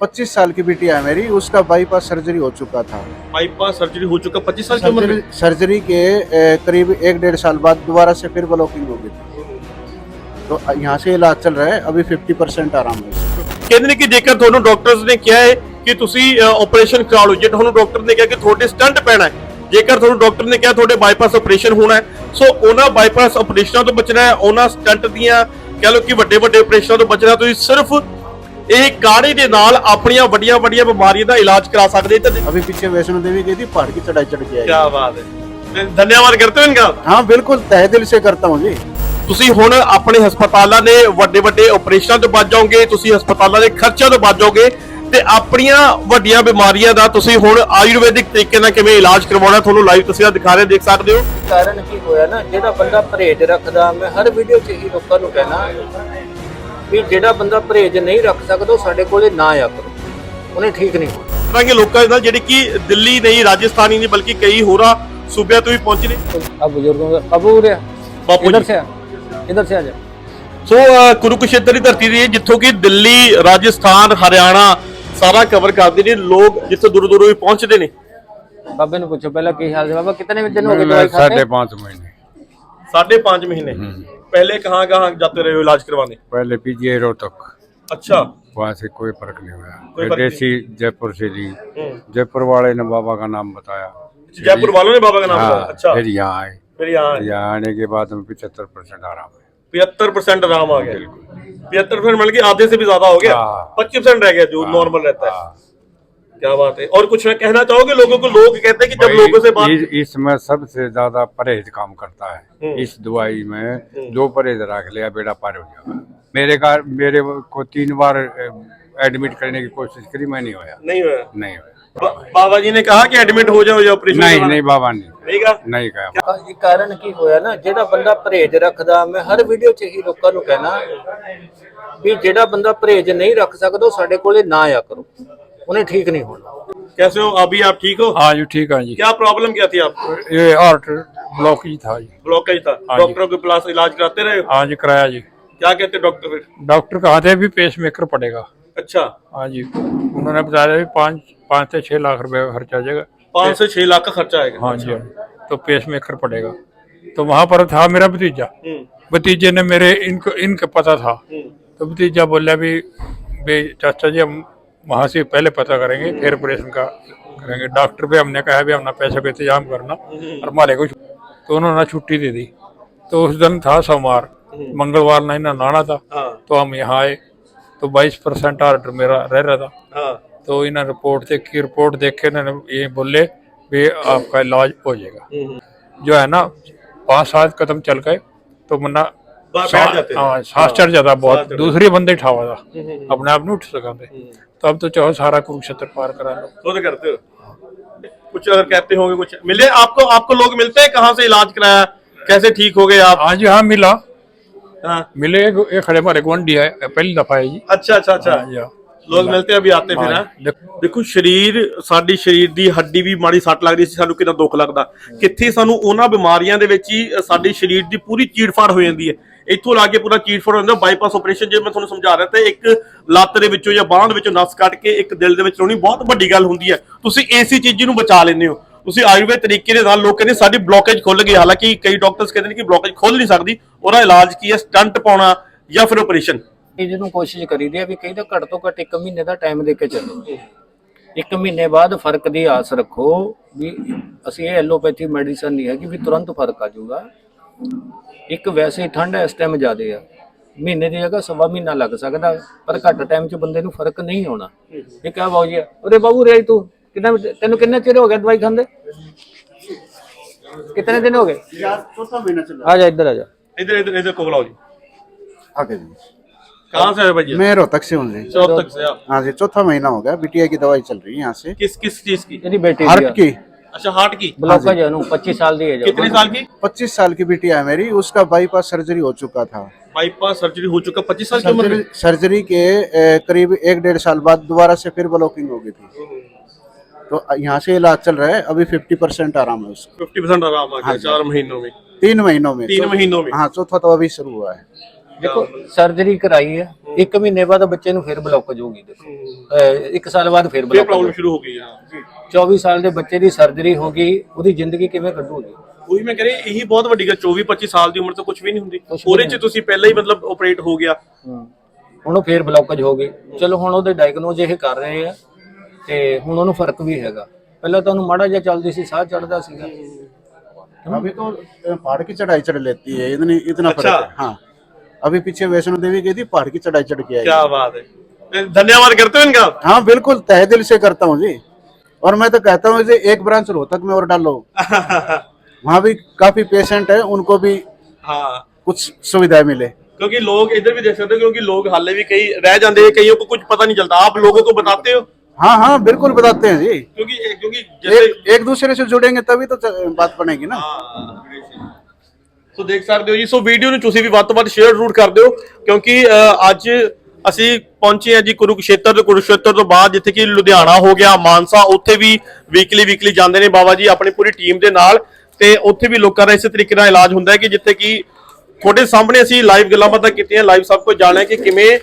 पच्चीस साल की बिटिया है मेरी उसका बाईपास सर्जरी हो चुका था बाईपास सर्जरी हो चुका पच्चीस साल की उम्र सर्जरी, में सर्जरी के ए, करीब एक डेढ़ साल बाद दोबारा से फिर ब्लॉकिंग हो गई थी तो यहाँ से इलाज चल रहा है अभी फिफ्टी परसेंट आराम है उसको। ਕਹਿੰਦੇ ਨੇ ਕਿ ਜੇਕਰ ਤੁਹਾਨੂੰ ਡਾਕਟਰਸ ਨੇ ਕਿਹਾ ਹੈ ਕਿ ਤੁਸੀਂ ਆਪਰੇਸ਼ਨ ਕਰਾ ਲਓ ਜੇ ਤੁਹਾਨੂੰ ਡਾਕਟਰ ਨੇ ਕਿਹਾ ਕਿ ਤੁਹਾਡੇ ਸਟੰਟ ਪੈਣਾ ਹੈ ਜੇਕਰ ਤੁਹਾਨੂੰ ਡਾਕਟਰ ਨੇ ਕਿਹਾ ਤੁਹਾਡੇ ਬਾਈਪਾਸ ਆਪਰੇਸ਼ਨ ਹੋਣਾ ਹੈ ਸੋ ਉਹਨਾਂ ਬਾਈਪਾਸ ਆਪਰੇਸ਼ਨਾਂ ਤੋਂ ਬਚਣਾ ਹੈ ਉਹਨਾਂ ਸਟੰਟ ਦੀਆਂ ਕਹ ਲਓ ਕਿ ਵੱਡੇ ਵੱਡੇ ਆਪਰੇਸ਼ਨਾਂ ਤੋਂ ਬਚਣਾ ਤੁਸੀਂ ਸਿਰਫ ਇਹ ਕਾੜੇ ਦੇ ਨਾਲ ਆਪਣੀਆਂ ਵੱਡੀਆਂ ਵੱਡੀਆਂ ਬਿਮਾਰੀਆਂ ਦਾ ਇਲਾਜ ਕਰਾ ਸਕਦੇ ਤਾਂ अभी पीछे वैष्णो देवी गई थी पहाड़ की चढ़ाई चढ़ के आई ਕੀ ਬਾਤ ਹੈ ਧੰਨਵਾਦ करते हो इनका हाँ बिल्कुल तहे दिल से करता हूँ जी ਤੁਸੀਂ ਹੁਣ ਆਪਣੇ ਹਸਪਤਾਲਾਂ ਦੇ ਵੱਡੇ ਵੱਡੇ ਆਪਰੇਸ਼ਨਾਂ ਤੋਂ ਬਚ ਜਾਓਗੇ ਤੁਸੀਂ ਹਸਪਤਾਲਾਂ ਦੇ ਖਰਚਿਆਂ ਤੋਂ ਬਚ ਜਾਓਗੇ ਤੇ ਆਪਣੀਆਂ ਵੱਡੀਆਂ ਬਿਮਾਰੀਆਂ ਦਾ ਤੁਸੀਂ ਹੁਣ ਆਯੁਰਵੈਦਿਕ ਤਰੀਕੇ ਨਾਲ ਕਿਵੇਂ ਇਲਾਜ ਕਰਵਾਉਣਾ ਤੁਹਾਨੂੰ ਲਾਈਵ ਤਸਵੀਰਾਂ ਦਿਖਾ ਰਹੇ ਦੇਖ ਸਕਦੇ ਹੋ ਕਾਰਨ ਕੀ ਹੋਇਆ ਨਾ ਜਿਹੜਾ ਬੰਦਾ ਪਰਹੇਜ ਰੱਖਦਾ ਮੈਂ ਹਰ ਵੀਡੀਓ 'ਚ ਹੀ ਲੋਕਾਂ ਨੂੰ ਕਹਿਣਾ ਵੀ ਜਿਹੜਾ ਬੰਦਾ ਪਰਹੇਜ ਨਹੀਂ ਰੱਖ ਸਕਦਾ ਉਹ ਸਾਡੇ ਕੋਲੇ ਨਾ ਆਇਆ ਕਰੋ। ਉਹਨੇ ਠੀਕ ਨਹੀਂ ਹੋਣਾ। ਕਰਾਂਗੇ ਲੋਕਾਂ ਦੇ ਨਾਲ ਜਿਹੜੀ ਕਿ ਦਿੱਲੀ ਨਹੀਂ ਰਾਜਸਥਾਨ ਨਹੀਂ ਬਲਕਿ ਕਈ ਹੋਰਾਂ ਸੂਬਿਆਂ ਤੋਂ ਵੀ ਪਹੁੰਚੇ ਨੇ। ਆ ਬਜ਼ੁਰਗੋਂ ਦਾ ਬਾਪੂ ਰਿਆ ਬਾਪੂ ਇਧਰ ਇਧਰ ਸੇ ਆ? ਜਾ ਸੋ ਕੁਰੂਕਸ਼ੇਤਰ ਦੀ ਧਰਤੀ ਦੀ ਜਿੱਥੋਂ ਕਿ ਦਿੱਲੀ ਰਾਜਸਥਾਨ ਹਰਿਆਣਾ ਸਾਰਾ ਕਵਰ ਕਰਦੇ ਨੇ ਲੋਕ ਜਿੱਥੇ ਦੂਰ ਦੂਰੋਂ ਵੀ ਪਹੁੰਚਦੇ ਨੇ। ਬਾਬੇ ਨੂੰ ਪੁੱਛੋ ਪਹਿਲਾਂ ਕੀ ਹਾਲ ਹੈ ਬਾਬਾ ਕਿੰਨੇ ਦਿਨ ਹੋ ਗਏ ਦਵਾਈ ਖਾਦੇ ਮਹੀਨੇ। साढ़े पाँच महीने पहले कहाँ कहाँ जाते रहे हो इलाज करवाने पहले पीजीआई रोहतक अच्छा वहाँ से कोई फर्क नहीं हुआ कोई फिर फर्क देसी जयपुर से ली हम्म। जयपुर वाले ने बाबा का नाम बताया जयपुर वालों ने बाबा का नाम हाँ, बताया अच्छा फिर यहाँ आए फिर यहाँ यहाँ आने के बाद में पिछहत्तर परसेंट आराम है पिहत्तर परसेंट आराम आ गया पिहत्तर परसेंट मतलब कि आधे से भी ज्यादा हो गया हाँ। पच्चीस परसेंट रह गया जो नॉर्मल रहता है हाँ। क्या बात है और कुछ मैं कहना चाहोगे लोगों को लोग कहते हैं कि जब लोगों से बात भाई, इस- इसमें सबसे ज्यादा परहेज काम करता है हम्म। इस दवाई में जो परहेज रख लिया बेड़ा पार हो जाएगा मेरे का मेरे को तीन बार एडमिट करने की कोशिश करी मैं नहीं होया नहीं हुआ नहीं होया बा- बाबा जी ने कहा कि एडमिट हो जाओ या ऑपरेशन नहीं करवाना। नहीं बाबा नहीं नहीं कहा नहीं कहा ਇਹ ਕਾਰਨ ਕੀ ਹੋਇਆ ਨਾ ਜਿਹੜਾ ਬੰਦਾ ਪਰਹੇਜ ਰੱਖਦਾ ਮੈਂ ਹਰ ਵੀਡੀਓ 'ਚ ਹੀ ਲੋਕਾਂ ਨੂੰ ਕਹਿਣਾ ਵੀ ਜਿਹੜਾ ਬੰਦਾ ਪਰਹੇਜ ਨਹੀਂ ਰੱਖ ਸਕਦਾ ਉਹ ਸਾਡੇ ਕੋਲੇ ਨਾ ਆਇਆ ਕਰੋ उन्हें ठीक नहीं होना। कैसे हो? अभी आप ठीक हो? हाँ जी ठीक है जी। क्या प्रॉब्लम क्या थी आपको? ये हार्ट ब्लॉक ही था जी। ब्लॉक ही था। हाँ डॉक्टरों के पास इलाज कराते रहे हाँ? जी कराया जी। क्या कहते डॉक्टर फिर? डॉक्टर कहा थे? अभी पेस मेकर पड़ेगा। अच्छा। हाँ जी। उन्होंने बताया पाँच पाँच से छह लाख रुपए का खर्चा आ जाएगा। पाँच से छह लाख का खर्चा आएगा। हाँ जी अच्छा। हाँ तो पेस मेकर पड़ेगा। तो वहाँ पर था मेरा भतीजा। हम्म। भतीजे ने मेरे इनको इनका पता था। हम्म। तो भतीजा बोला भी चाचा जी हम वहाँ से पहले पता करेंगे फिर ऑपरेशन का करेंगे डॉक्टर पे हमने कहा भी अपना पैसे का इंतजाम करना और हमारे को तो उन्होंने छुट्टी दे दी तो उस दिन था सोमवार मंगलवार ना इन्हें नाना था हाँ तो हम यहाँ आए तो 22 परसेंट ऑर्डर मेरा रह रहा था हाँ तो इन्हें रिपोर्ट देखी रिपोर्ट देख के इन्होंने ये बोले भी आपका इलाज हो जाएगा हम्म, जो है ना पाँच सात कदम चल गए तो मना बा- बैठ जाते हैं। हाँ सांस चढ़ जाता सांस बहुत चढ़ दूसरे बंदे ठावा था हम्म, अपने आप नहीं उठ सका थे तो अब तो चाहो सारा कुरुक्षेत्र पार करा लो वो तो करते हो कुछ अगर कहते होंगे कुछ मिले आपको आपको लोग मिलते हैं कहाँ से इलाज कराया कैसे ठीक हो गए आप आज यहाँ मिला हाँ मिले एक एक खड़े हमारे गुआंढी है पहली दफा है जी अच्छा अच्छा अच्छा हाँ जी हाँ। ਲੋਕ ਮਿਲਤੇ ਅਭੀ ਆਤੇ ਫਿਰ हाँ, ਹਾਂ देख- ਦੇਖੋ ਸਰੀਰ ਸਾਡੀ ਸਰੀਰ ਦੀ ਹੱਡੀ ਵੀ ਮਾੜੀ ਸੱਟ ਲੱਗਦੀ ਸੀ ਸਾਨੂੰ ਕਿੰਨਾ ਦੁੱਖ ਲੱਗਦਾ ਕਿੱਥੇ ਸਾਨੂੰ ਉਹਨਾਂ ਬਿਮਾਰੀਆਂ ਦੇ ਵਿੱਚ ਹੀ ਅ, ਸਾਡੀ ਸਰੀਰ ਦੀ ਪੂਰੀ ਚੀੜਫਾੜ ਹੋ ਜਾਂਦੀ ਹੈ ਇੱਥੋਂ ਲਾ ਕੇ ਪੂਰਾ ਚੀੜਫਾੜ ਹੋ ਜਾਂਦਾ ਬਾਈਪਾਸ ਆਪਰੇਸ਼ਨ ਜੇ ਮੈਂ ਤੁਹਾਨੂੰ ਸਮਝਾ ਰਿਹਾ ਤੇ ਇੱਕ ਲੱਤ ਦੇ ਵਿੱਚੋਂ ਜਾਂ ਬਾਹਾਂ ਦੇ ਵਿੱਚੋਂ ਨਸ ਕੱਢ ਕੇ ਇੱਕ ਦਿਲ ਦੇ ਵਿੱਚ ਲਾਉਣੀ ਬਹੁਤ ਵੱਡੀ ਗੱਲ ਹੁੰਦੀ ਹੈ। ਤੁਸੀਂ ਇਸੇ ਚੀਜ਼ ਨੂੰ ਬਚਾ ਲੈਂਦੇ ਹੋ। ਤੁਸੀਂ ਆਯੁਰਵੇਦ ਤਰੀਕੇ ਦੇ ਨਾਲ ਲੋਕ ਕਹਿੰਦੇ ਸਾਡੀ ਬਲੋਕੇਜ ਖੁੱਲ ਗਈ, ਹਾਲਾਂਕਿ ਕਈ ਡਾਕਟਰਸ ਕਹਿੰਦੇ ਨੇ ਕਿ ਬਲੋਕੇਜ ਖੁੱਲ ਨਹੀਂ ਸਕਦੀ, ਉਹਦਾ ਇਲਾਜ ਕੀ ਹੈ? ਸਟੰਟ ਪਾਉਣਾ ਜਾਂ ਫਿਰ ਆਪਰੇਸ਼ਨ ਇਹ ਜਿਹਨੂੰ ਕੋਸ਼ਿਸ਼ ਕਰੀਦੀ ਹੈ ਵੀ ਕਹਿੰਦਾ ਘੱਟ ਤੋਂ ਘੱਟ 1 ਮਹੀਨੇ ਦਾ ਟਾਈਮ ਦੇ ਕੇ ਚੱਲੋ। ਇੱਕ ਮਹੀਨੇ ਬਾਅਦ ਫ਼ਰਕ ਦੀ ਆਸ ਰੱਖੋ ਵੀ ਅਸੀਂ ਇਹ ਐਲੋਪੈਥੀ ਮੈਡੀਸਨ ਨਹੀਂ ਹੈ ਕਿ ਵੀ ਤੁਰੰਤ ਫ਼ਰਕ ਆ ਜਾਊਗਾ। ਇੱਕ ਵੈਸੇ ਹੀ ਠੰਡ ਇਸ ਟਾਈਮ ਜ਼ਿਆਦੇ ਆ ਮਹੀਨੇ ਦੀ ਜਗ੍ਹਾ ਸਵਾ ਮਹੀਨਾ ਲੱਗ ਸਕਦਾ ਪਰ ਘੱਟ ਟਾਈਮ 'ਚ ਬੰਦੇ ਨੂੰ ਫਰਕ ਨਹੀਂ ਆਉਣਾ ਇਹ ਕਿਹਾ ਬਾਬੂ ਜੀ ਅਰੇ ਬਾਬੂ ਰੇ ਤੂੰ ਕਿੰਨਾ ਤੈਨੂੰ ਕਿੰਨਾ ਚਿਰ ਹੋ ਗਿਆ ਦਵਾਈ ਖਾਂਦੇ ਕਿੰਨੇ ਦਿਨ ਹੋ ਗਏ चौथा महीना चल ਆ ਜਾ ਇੱਧਰ ਆ ਜਾ इधर इधर इधर कोबला जी रहा आगे जी कहाँ से है भैया मैं रोहतक से हूँ जी चौथ तक से आप हाँ जी चौथा महीना हो गया बिटिया की दवाई चल रही है यहाँ से किस किस चीज की ਇਹਦੀ ਬੇਟੀ हार्ट की अच्छा हार्ट की ब्लॉक का जो है ना 25 साल दी है जो कितने साल की 25 साल की बेटिया है मेरी उसका बाईपास सर्जरी हो चुका था बाईपास सर्जरी हो चुका 25 साल की उम्र में सर्जरी, सर्जरी के ए, करीब एक डेढ़ साल बाद दोबारा से फिर ब्लॉकिंग हो गई थी तो यहाँ से इलाज चल रहा है अभी फिफ्टी परसेंट आराम है उसको 50% आराम आ गया हाँ जी। चार महीनों में तीन महीनों में तीन तो- महीनों में। हाँ चौथा तो अभी शुरू हुआ है ਦੇਖੋ ਸਰਜਰੀ ਕਰਾਈ ਹੈ ਇੱਕ ਮਹੀਨੇ ਬਾਅਦ ਬੱਚੇ ਨੂੰ ਫਿਰ ਬਲੌਕੇਜ ਹੋਗੀ ਦੇਖੋ ਅਹ ਇੱਕ ਸਾਲ ਬਾਅਦ ਫਿਰ ਇਹ ਬਲੌਕੇਜ ਪ੍ਰੋਬਲਮ ਸ਼ੁਰੂ ਹੋ ਗਈ ਹਾਂ 24 ਸਾਲ ਦੇ ਬੱਚੇ ਦੀ ਸਰਜਰੀ ਹੋ ਗਈ ਉਹਦੀ ਜ਼ਿੰਦਗੀ ਕਿਵੇਂ ਕੱਢੂਗੀ ਉਹੀ ਮੈਂ ਕਹ ਰਿਹਾ ਇਹੀ ਬਹੁਤ ਵੱਡੀ ਗੱਲ 24 25 ਸਾਲ ਦੀ ਉਮਰ ਤੋਂ ਕੁਝ ਵੀ ਨਹੀਂ ਹੁੰਦੀ ਕੁਛ ਵੀ ਉਹਦੇ 'ਚ ਤੁਸੀਂ ਪਹਿਲਾਂ ਹੀ ਮਤਲਬ ਆਪਰੇਟ ਹੋ ਗਿਆ ਹਮ। ਹੁਣ ਉਹ ਫੇਰ ਬਲੌਕੇਜ ਹੋ ਗਈ ਚਲੋ ਹੁਣ ਉਹਦੇ ਡਾਇਗਨੋਜ਼ ਇਹ ਕਰ ਰਹੇ ਆ ਤੇ ਹੁਣ ਉਹਨੂੰ ਫਰਕ ਵੀ ਹੈਗਾ ਪਹਿਲਾਂ ਤਾਂ ਉਹਨੂੰ ਮਾੜਾ ਜਿਹਾ ਚੱਲਦੀ ਸੀ ਸਾਹ ਚੜਦਾ ਸੀਗਾ अभी तो अ, पहाड़ की चढ़ाई चढ़ लेती है इतनी इतना फर्क अच्छा। है हाँ अभी पीछे वैष्णो देवी गई थी पहाड़ की चढ़ाई चढ़ के आई। क्या बात है। धन्यवाद करते हो इनका? हाँ बिल्कुल तहे दिल से करता हूँ जी। और मैं तो कहता हूँ जी एक ब्रांच रोहतक में और डालो वहाँ भी काफ़ी पेशेंट है उनको भी हाँ। कुछ सुविधाएँ मिले। क्योंकि लोग इधर भी देख सकते हो क्योंकि लोग हाले भी कई रह जाते हैं कईयों को कुछ पता नहीं चलता। आप लोगों को बताते हो? हाँ हाँ बिल्कुल बताते हैं जी। क्योंकि क्योंकि जैसे एक, एक दूसरे से जुड़ेंगे तभी तो बात बनेगी ना। ਸੋ ਦੇਖ ਸਕਦੇ ਹੋ ਜੀ, ਸੋ ਵੀਡੀਓ ਨੂੰ ਤੁਸੀਂ ਵੀ ਵੱਧ ਤੋਂ ਵੱਧ ਸ਼ੇਅਰ ਜ਼ਰੂਰ ਕਰ ਦਿਓ, ਕਿਉਂਕਿ ਅੱਜ ਅਸੀਂ ਪਹੁੰਚੇ ਹਾਂ ਜੀ ਕੁਰੂਕਸ਼ੇਤਰ ਤੇ, ਕੁਰੂਕਸ਼ੇਤਰ ਤੋਂ ਬਾਅਦ ਜਿੱਥੇ ਕਿ ਲੁਧਿਆਣਾ ਹੋ ਗਿਆ, ਮਾਨਸਾ, ਉੱਥੇ ਵੀ ਵੀਕਲੀ ਵੀਕਲੀ ਜਾਂਦੇ ਨੇ ਬਾਬਾ ਜੀ, ਆਪਣੀ ਪੂਰੀ ਟੀਮ ਦੇ ਨਾਲ। ਤੇ ਉੱਥੇ ਵੀ ਲੋਕਾਂ ਦਾ ਇਸੇ ਤਰੀਕੇ ਨਾਲ ਇਲਾਜ ਹੁੰਦਾ ਹੈ ਕਿ ਜਿੱਥੇ ਕਿ ਤੁਹਾਡੇ ਸਾਹਮਣੇ ਅਸੀਂ ਲਾਈਵ ਗੱਲਾਂ ਬਾਤਾਂ ਕੀਤੀਆਂ ਲਾਈਵ ਸਭ ਕੁਝ ਜਾਣਿਆ ਕਿ ਕਿਵੇਂ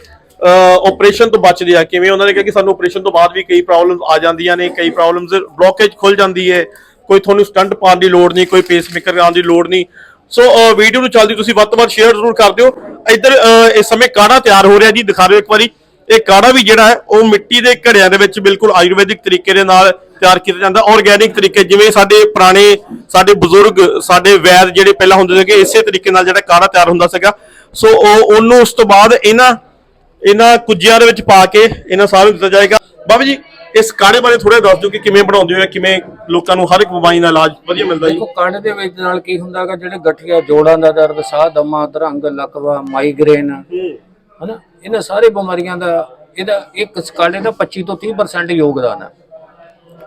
ਆਪਰੇਸ਼ਨ ਤੋਂ ਬਚਦੇ ਆ, ਕਿਵੇਂ ਉਹਨਾਂ ਨੇ ਕਿਹਾ ਕਿ ਸਾਨੂੰ ਆਪਰੇਸ਼ਨ ਤੋਂ ਬਾਅਦ ਵੀ ਕਈ ਪ੍ਰੋਬਲਮਸ ਆ ਜਾਂਦੀਆਂ ਨੇ, ਕਈ ਪ੍ਰੋਬਲਮਸ ਬਲੌਕੇਜ ਖੁੱਲ ਜਾਂਦੀ ਹੈ, ਕੋਈ ਤੁਹਾਨੂੰ ਸਟੰਟ ਪਾਉਣ ਦੀ ਲੋੜ ਨਹੀਂ, ਕੋਈ ਪੇਸਮੇਕਰ ਲਾਉਣ ਦੀ ਲੋੜ ਨਹੀਂ। ਸੋ ਵੀਡੀਓ ਨੂੰ ਚੱਲਦੀ ਤੁਸੀਂ ਵੱਧ ਤੋਂ ਵੱਧ ਸ਼ੇਅਰ ਜ਼ਰੂਰ ਕਰ ਦਿਓ। ਇੱਧਰ ਇਸ ਸਮੇਂ ਕਾੜਾ ਤਿਆਰ ਹੋ ਰਿਹਾ ਜੀ, ਦਿਖਾ ਦਿਓ ਇੱਕ ਵਾਰੀ। ਇਹ ਕਾੜਾ ਵੀ ਜਿਹੜਾ ਹੈ, ਉਹ ਮਿੱਟੀ ਦੇ ਘੜਿਆਂ ਦੇ ਵਿੱਚ ਬਿਲਕੁਲ ਆਯੁਰਵੈਦਿਕ ਤਰੀਕੇ ਦੇ ਨਾਲ ਤਿਆਰ ਕੀਤਾ ਜਾਂਦਾ। ਆਰਗੈਨਿਕ ਤਰੀਕੇ, ਜਿਵੇਂ ਸਾਡੇ ਪੁਰਾਣੇ, ਸਾਡੇ ਬਜ਼ੁਰਗ, ਸਾਡੇ ਵੈਦ ਜਿਹੜੇ ਪਹਿਲਾਂ ਹੁੰਦੇ ਸੀਗੇ, ਇਸੇ ਤਰੀਕੇ ਨਾਲ ਜਿਹੜਾ ਕਾੜਾ ਤਿਆਰ ਹੁੰਦਾ ਸੀਗਾ। ਸੋ ਉਹ, ਉਹਨੂੰ ਉਸ ਤੋਂ ਬਾਅਦ ਇਹਨਾਂ ਇਹਨਾਂ ਕੁੱਜਿਆਂ ਦੇ ਵਿੱਚ ਪਾ ਕੇ ਇਹਨਾਂ ਸਾਰਿਆਂ ਨੂੰ ਦਿੱਤਾ ਜਾਏਗਾ। ਬਾਬਾ ਜੀ ਇਸ ਕਾੜੇ ਬਾਰੇ ਥੋੜਾ ਦੱਸ ਦਿਓ ਕਿ ਕਿਵੇਂ ਬਣਾਉਂਦੇ ਹੋ ਜਾਂ ਕਿਵੇਂ ਲੋਕਾਂ ਨੂੰ ਹਰ ਇੱਕ ਬਿਮਾਰੀ ਦਾ ਇਲਾਜ ਵਧੀਆ ਮਿਲਦਾ ਜੀ। ਦੇਖੋ ਕਾਂਡ ਦੇ ਵਿੱਚ ਨਾਲ ਕੀ ਹੁੰਦਾ ਹੈਗਾ ਜਿਹੜੇ ਗਠੀਆ ਜੋੜਾਂ ਦਾ ਦਰਦ ਸਾਹ ਦਮਾ ਅਧਰੰਗ ਲਕਵਾ ਮਾਈਗ੍ਰੇਨ ਹਨਾ ਇਹਨਾਂ ਸਾਰੇ ਬਿਮਾਰੀਆਂ ਦਾ ਇਹਦਾ ਇੱਕ ਕਾਂਡੇ ਦਾ 25 ਤੋਂ 30% ਯੋਗਦਾਨ ਹੈ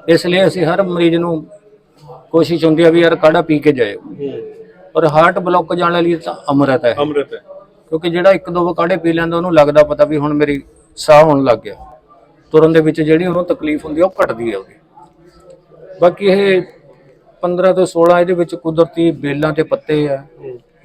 ਇਸ ਲਈ ਅਸੀਂ ਹਰ ਮਰੀਜ਼ ਨੂੰ ਕੋਸ਼ਿਸ਼ ਹੁੰਦੀ ਹੈ ਵੀ ਯਾਰ ਕਾੜਾ ਪੀ ਕੇ ਜਾਇਓ। ਔਰ ਹਾਰਟ ਬਲੌਕ ਜਾਣ ਵਾਲੀ ਤਾਂ ਅੰਮ੍ਰਿਤ ਹੈ। ਅੰਮ੍ਰਿਤ ਹੈ। ਕਿਉਂਕਿ ਜਿਹੜਾ ਇੱਕ ਦੋ ਕਾੜੇ ਪੀ ਲੈਂਦਾ ਉਹਨੂੰ ਲੱਗਦਾ ਪਤਾ ਵੀ ਹੁਣ ਮੇਰੀ ਸਾਹ ਹੋਣ ਲੱਗ ਗਿਆ। ਤੁਰਨ ਦੇ ਵਿੱਚ ਜਿਹੜੀ ਉਹਨੂੰ ਤਕਲੀਫ ਹੁੰਦੀ ਆ ਉਹ ਘਟਦੀ ਹੈ ਉਹਦੀ। ਬਾਕੀ ਇਹ 15 ਤੋਂ 16 ਇਹਦੇ ਵਿੱਚ ਕੁਦਰਤੀ ਬੇਲਾਂ ਤੇ ਪੱਤੇ ਆ।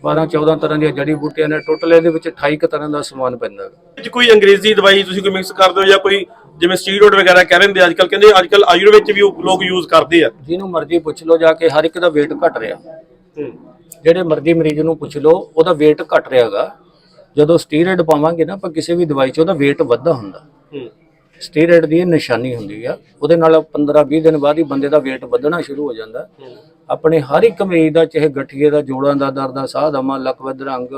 12 14 ਤਰ੍ਹਾਂ ਦੀਆਂ ਜੜੀ ਬੂਟੀਆਂ ਨੇ। ਟੋਟਲ ਇਹਦੇ ਵਿੱਚ 28 ਕੁ ਤਰ੍ਹਾਂ ਦਾ ਸਮਾਨ ਪੈਂਦਾ। ਹੈ ਵਿੱਚ ਕੋਈ ਅੰਗਰੇਜ਼ੀ ਦਵਾਈ ਤੁਸੀਂ ਕੋਈ ਮਿਕਸ ਕਰਦੇ ਹੋ ਜਾਂ ਕੋਈ ਜਿਵੇਂ ਸਟੀਰੋਇਡ ਵਗੈਰਾ ਕਹਿ ਰਹੇ ਅੱਜ ਕੱਲ ਕਹਿੰਦੇ ਅੱਜ ਕੱਲ ਆਯੁਰਵੇਦ ਚ ਵੀ ਲੋਕ ਯੂਜ਼ ਕਰਦੇ ਆ। ਜਿਹਨੂੰ ਮਰਜ਼ੀ ਪੁੱਛ ਲਓ ਜਾ ਕੇ ਹਰ ਇੱਕ ਦਾ weight ਘਟ ਰਿਹਾ। ਜਿਹੜੇ ਮਰਜ਼ੀ ਮਰੀਜ਼ ਨੂੰ ਪੁੱਛ ਲਓ ਉਹਦਾ weight ਘਟ ਰਿਹਾਗਾ ਜਦੋਂ ਸਟੀਰੋਇਡ ਪਾਵਾਂਗੇ ਨਾ ਆਪਾਂ ਕਿਸੇ ਵੀ ਦਵਾਈ 'ਚ ਉਹਦਾ weight ਵੱਧਦਾ ਹੁੰਦਾ। ਸਟੀਰੋਇਡ ਦੀ ਨਿਸ਼ਾਨੀ ਹੁੰਦੀ ਆ, ਉਹਦੇ ਨਾਲ 15-20 ਦਿਨ ਬਾਅਦ ਹੀ ਬੰਦੇ ਦਾ weight ਵਧਣਾ ਸ਼ੁਰੂ ਹੋ ਜਾਂਦਾ। ਆਪਣੇ ਹਰ ਇੱਕ ਮਰੀਜ਼ ਦਾ, ਚਾਹੇ ਗਠੀਏ ਦਾ, ਜੋੜਾਂ ਦਾ, ਦਰਦ ਦਾ ਸਾਹ ਦਮਾ ਲਕਵਦ ਰੰਗ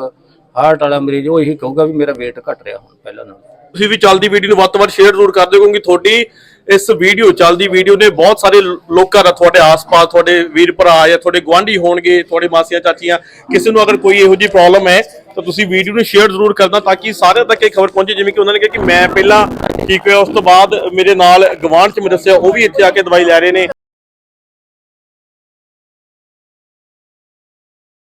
ਹਾਰਟ ਵਾਲਾ ਮਰੀਜ਼, ਉਹ ਇਹੀ ਕਹੂਗਾ ਵੀ ਮੇਰਾ weight ਘਟ ਰਿਹਾ ਹੁਣ ਪਹਿਲਾਂ ਨਾਲੋਂ। ਤੁਸੀਂ ਵੀ ਚੱਲਦੀ ਵੀਡੀਓ ਨੂੰ ਵੱਧ ਤੋਂ ਵੱਧ ਸ਼ੇਅਰ ਜ਼ਰੂਰ ਕਰ ਦਿਓ, ਕਿਉਂਕਿ ਤੁਹਾਡੀ ਇਸ ਵੀਡੀਓ ਚੱਲਦੀ ਵੀਡੀਓ ਨੇ ਬਹੁਤ ਸਾਰੇ ਲੋਕਾਂ ਦਾ, ਤੁਹਾਡੇ ਆਸ-ਪਾਸ, ਤੁਹਾਡੇ ਵੀਰ ਭਰਾ ਜਾਂ ਤੁਹਾਡੇ ਗੁਆਂਢੀ ਹੋਣਗੇ, ਤੁਹਾਡੇ ਮਾਸੀਆਂ, ਚਾਚੀਆਂ, ਕਿਸੇ ਨੂੰ ਅਗਰ ਕੋਈ ਇਹੋ ਜਿਹੀ ਪ੍ਰੋਬਲਮ ਹੈ ਤਾਂ ਤੁਸੀਂ ਵੀਡੀਓ ਨੂੰ ਸ਼ੇਅਰ ਜ਼ਰੂਰ ਕਰਨਾ ਤਾਂ ਕਿ ਸਾਰਿਆਂ ਤੱਕ ਇਹ ਖਬਰ ਪਹੁੰਚੇ। ਜਿਵੇਂ ਕਿ ਉਹਨਾਂ ਨੇ ਕਿਹਾ ਕਿ ਮੈਂ ਪਹਿਲਾਂ ਠੀਕ ਹੋਇਆ, ਉਸ ਤੋਂ ਬਾਅਦ ਮੇਰੇ ਨਾਲ ਗਵਾਂਢ ਚ ਮੈਂ ਦੱਸਿਆ, ਉਹ ਵੀ ਇੱਥੇ ਆ ਕੇ ਦਵਾਈ ਲੈ ਰਹੇ ਨੇ।